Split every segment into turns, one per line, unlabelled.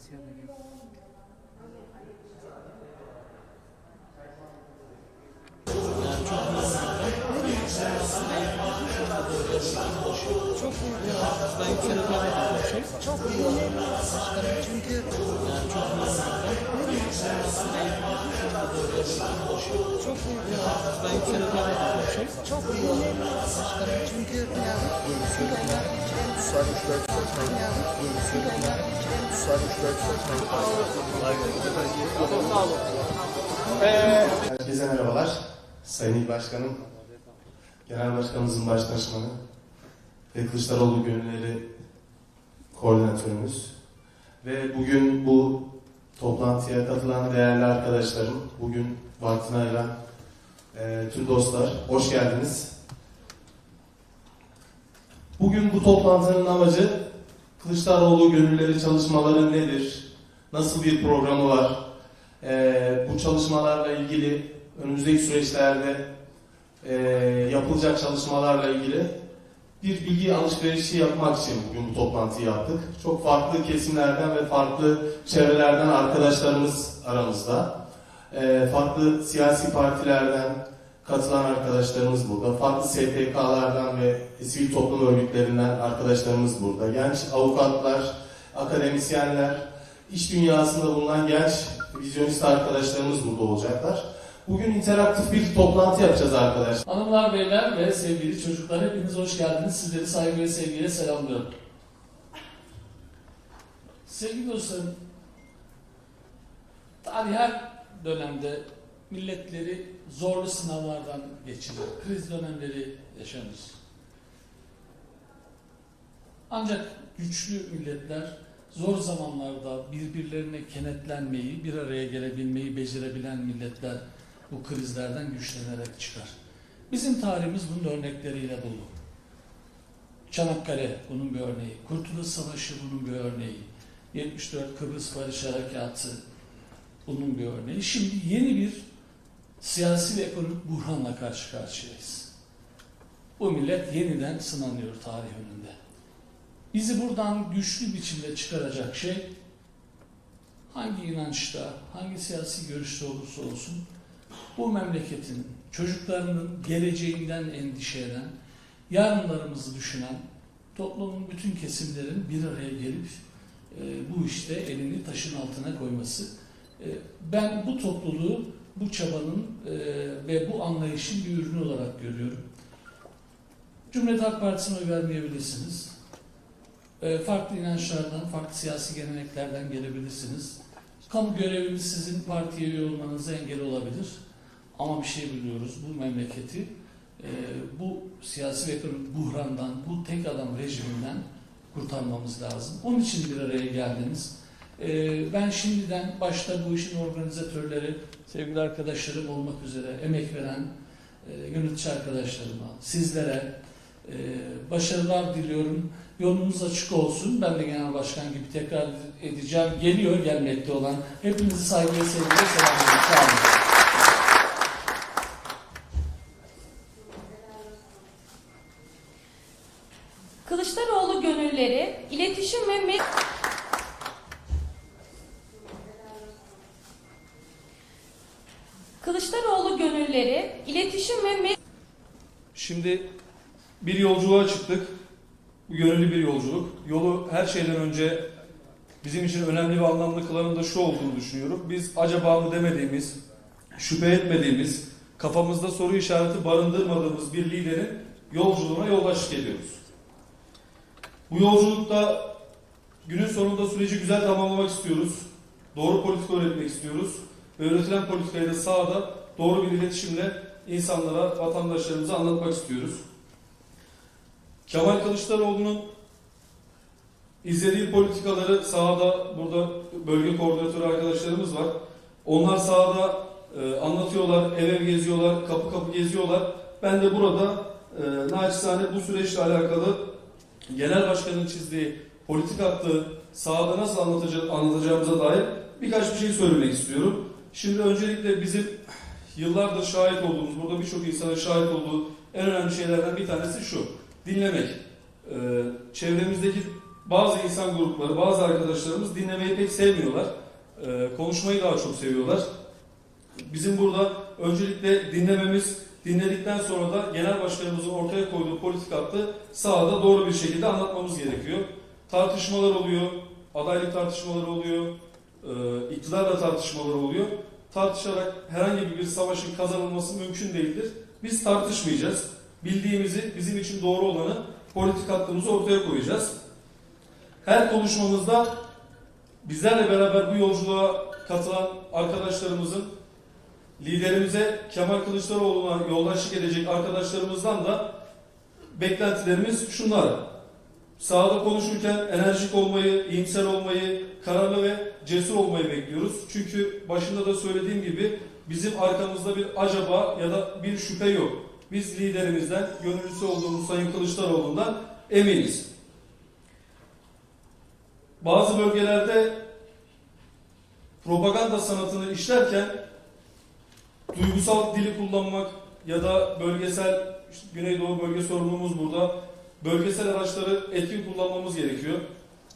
Asya'daki. Çok iyi bir Ben şey. Çok başkanım çünkü yani çok çok Ben şey. Çok başkanım çünkü yani için
Herkese merhabalar. Sayın İl Başkanım, Genel Başkanımızın baş danışmanı ve Kılıçdaroğlu Gönülleri Koordinatörümüz ve bugün bu toplantıya katılan değerli arkadaşlarım, bugün vaktini ayıran e, tüm dostlar, hoş geldiniz. Bugün bu toplantının amacı Kılıçdaroğlu Gönülleri çalışmaları nedir? Nasıl bir programı var? Ee, bu çalışmalarla ilgili önümüzdeki süreçlerde e, yapılacak çalışmalarla ilgili bir bilgi alışverişi yapmak için bugün bu toplantıyı yaptık. Çok farklı kesimlerden ve farklı çevrelerden arkadaşlarımız aramızda. Ee, farklı siyasi partilerden katılan arkadaşlarımız burada. Farklı STK'lardan ve sivil toplum örgütlerinden arkadaşlarımız burada. Genç avukatlar, akademisyenler, iş dünyasında bulunan genç vizyonist arkadaşlarımız burada olacaklar. Bugün interaktif bir toplantı yapacağız arkadaşlar.
Hanımlar, beyler ve sevgili çocuklar hepiniz hoş geldiniz. Sizleri saygı ve sevgiyle selamlıyorum. Sevgili dostlarım, tarih her dönemde milletleri zorlu sınavlardan geçirir. Kriz dönemleri yaşanır. Ancak güçlü milletler zor zamanlarda birbirlerine kenetlenmeyi, bir araya gelebilmeyi becerebilen milletler bu krizlerden güçlenerek çıkar. Bizim tarihimiz bunun örnekleriyle dolu. Çanakkale bunun bir örneği, Kurtuluş Savaşı bunun bir örneği, 74 Kıbrıs Barış Harekatı bunun bir örneği. Şimdi yeni bir siyasi ve ekonomik buhranla karşı karşıyayız. Bu millet yeniden sınanıyor tarih önünde. Bizi buradan güçlü biçimde çıkaracak şey hangi inançta, hangi siyasi görüşte olursa olsun bu memleketin çocuklarının geleceğinden endişe eden, yarınlarımızı düşünen toplumun bütün kesimlerin bir araya gelip e, bu işte elini taşın altına koyması. E, ben bu topluluğu bu çabanın e, ve bu anlayışın bir ürünü olarak görüyorum. Cumhuriyet Halk Partisi'ne oy vermeyebilirsiniz. E, farklı inançlardan, farklı siyasi geleneklerden gelebilirsiniz. Kamu görevlisi sizin partiye üye olmanıza engel olabilir. Ama bir şey biliyoruz, bu memleketi e, bu siyasi ve ekonomik buhrandan, bu tek adam rejiminden kurtarmamız lazım. Onun için bir araya geldiniz. E, ben şimdiden başta bu işin organizatörleri, sevgili arkadaşlarım olmak üzere emek veren e, yönetici arkadaşlarıma, sizlere e, başarılar diliyorum. Yolunuz açık olsun. Ben de genel başkan gibi tekrar edeceğim. Geliyor gelmekte olan. Hepinizi saygı ve sevgiyle selamlıyorum. Sağ olun.
Kılıçdaroğlu gönülleri, iletişim ve Kılıçdaroğlu gönülleri, iletişim ve.
Şimdi bir yolculuğa çıktık. Bu gönüllü bir yolculuk. Yolu her şeyden önce bizim için önemli ve anlamlı kılanın da şu olduğunu düşünüyorum. Biz acaba mı demediğimiz, şüphe etmediğimiz, kafamızda soru işareti barındırmadığımız bir liderin yolculuğuna yoldaşlık ediyoruz. Bu yolculukta günün sonunda süreci güzel tamamlamak istiyoruz. Doğru politika öğretmek istiyoruz. Ve üretilen politikayı da sahada doğru bir iletişimle insanlara, vatandaşlarımıza anlatmak istiyoruz. Kemal Kılıçdaroğlu'nun izlediği politikaları sahada, burada bölge koordinatörü arkadaşlarımız var. Onlar sahada e, anlatıyorlar, ev ev geziyorlar, kapı kapı geziyorlar. Ben de burada e, naçizane bu süreçle alakalı genel başkanın çizdiği politik hattı sahada nasıl anlatacağımıza dair birkaç bir şey söylemek istiyorum. Şimdi öncelikle bizim yıllardır şahit olduğumuz, burada birçok insanın şahit olduğu en önemli şeylerden bir tanesi şu. Dinlemek. Ee, çevremizdeki bazı insan grupları, bazı arkadaşlarımız dinlemeyi pek sevmiyorlar. Ee, konuşmayı daha çok seviyorlar. Bizim burada öncelikle dinlememiz, dinledikten sonra da genel başkanımızın ortaya koyduğu politik hattı sahada doğru bir şekilde anlatmamız gerekiyor. Tartışmalar oluyor, adaylık tartışmaları oluyor, e, iktidarla tartışmalar oluyor. Tartışarak herhangi bir savaşın kazanılması mümkün değildir. Biz tartışmayacağız. Bildiğimizi, bizim için doğru olanı, politik hattımızı ortaya koyacağız. Her konuşmamızda bizlerle beraber bu yolculuğa katılan arkadaşlarımızın liderimize Kemal Kılıçdaroğlu'na yoldaşlık edecek arkadaşlarımızdan da beklentilerimiz şunlar. Sahada konuşurken enerjik olmayı, iyimser olmayı, kararlı ve cesur olmayı bekliyoruz. Çünkü başında da söylediğim gibi bizim arkamızda bir acaba ya da bir şüphe yok. Biz liderimizden, gönüllüsü olduğumuz Sayın Kılıçdaroğlu'ndan eminiz. Bazı bölgelerde propaganda sanatını işlerken duygusal dili kullanmak ya da bölgesel işte Güneydoğu bölge sorumluluğumuz burada bölgesel araçları etkin kullanmamız gerekiyor.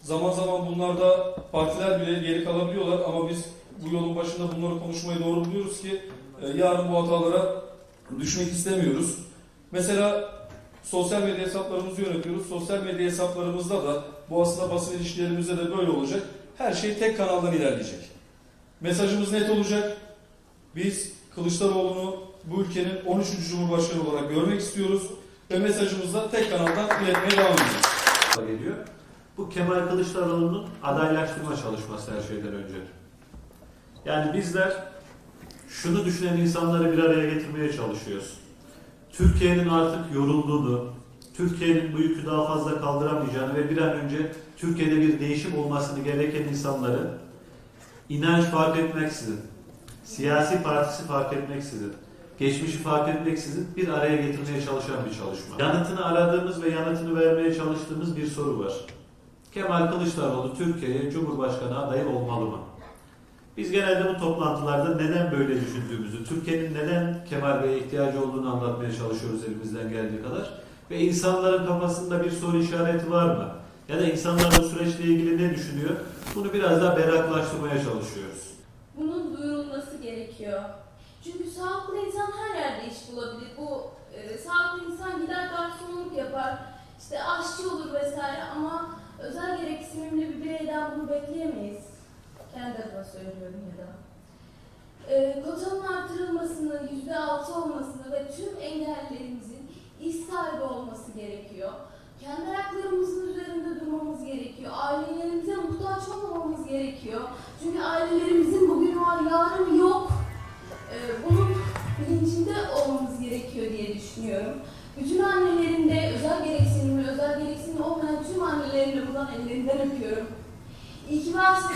Zaman zaman bunlarda partiler bile geri kalabiliyorlar ama biz bu yolun başında bunları konuşmayı doğru buluyoruz ki e, yarın bu hatalara düşmek istemiyoruz. Mesela sosyal medya hesaplarımızı yönetiyoruz. Sosyal medya hesaplarımızda da bu aslında basın ilişkilerimizde de böyle olacak. Her şey tek kanaldan ilerleyecek. Mesajımız net olacak. Biz Kılıçdaroğlu'nu bu ülkenin 13. Cumhurbaşkanı olarak görmek istiyoruz ve mesajımızı da tek kanaldan iletmeye devam edeceğiz.
geliyor. Bu Kemal Kılıçdaroğlu'nun adaylaştırma çalışması her şeyden önce. Yani bizler şunu düşünen insanları bir araya getirmeye çalışıyoruz. Türkiye'nin artık yorulduğunu, Türkiye'nin bu yükü daha fazla kaldıramayacağını ve bir an önce Türkiye'de bir değişim olmasını gereken insanları inanç fark etmeksizin, siyasi partisi fark etmeksizin, geçmişi fark etmeksizin bir araya getirmeye çalışan bir çalışma. Yanıtını aradığımız ve yanıtını vermeye çalıştığımız bir soru var. Kemal Kılıçdaroğlu Türkiye'ye Cumhurbaşkanı adayı olmalı mı? Biz genelde bu toplantılarda neden böyle düşündüğümüzü, Türkiye'nin neden Kemal Bey'e ihtiyacı olduğunu anlatmaya çalışıyoruz elimizden geldiği kadar. Ve insanların kafasında bir soru işareti var mı? Ya da insanlar bu süreçle ilgili ne düşünüyor? Bunu biraz daha berraklaştırmaya çalışıyoruz.
Bunun duyurulması gerekiyor. Çünkü sağlıklı insan her yerde iş bulabilir. Bu e, sağlıklı insan gider garsonluk yapar, işte aşçı olur vesaire ama özel gereksinimli bir bireyden bunu bekleyemeyiz. Kendi adıma söylüyorum ya da. E, kotanın artırılmasını, yüzde altı olmasını ve tüm engellerimizin iş sahibi olması gerekiyor. Kendi ayaklarımızın üzerinde durmamız gerekiyor. Ailelerimize muhtaç olmamamız gerekiyor. Çünkü ailelerimizin bugün var, yarın bilincinde olmamız gerekiyor diye düşünüyorum. Bütün annelerin de özel gereksinimli, özel gereksinimli olmayan tüm annelerin de buradan ellerinden öpüyorum. İyi ki varsınız,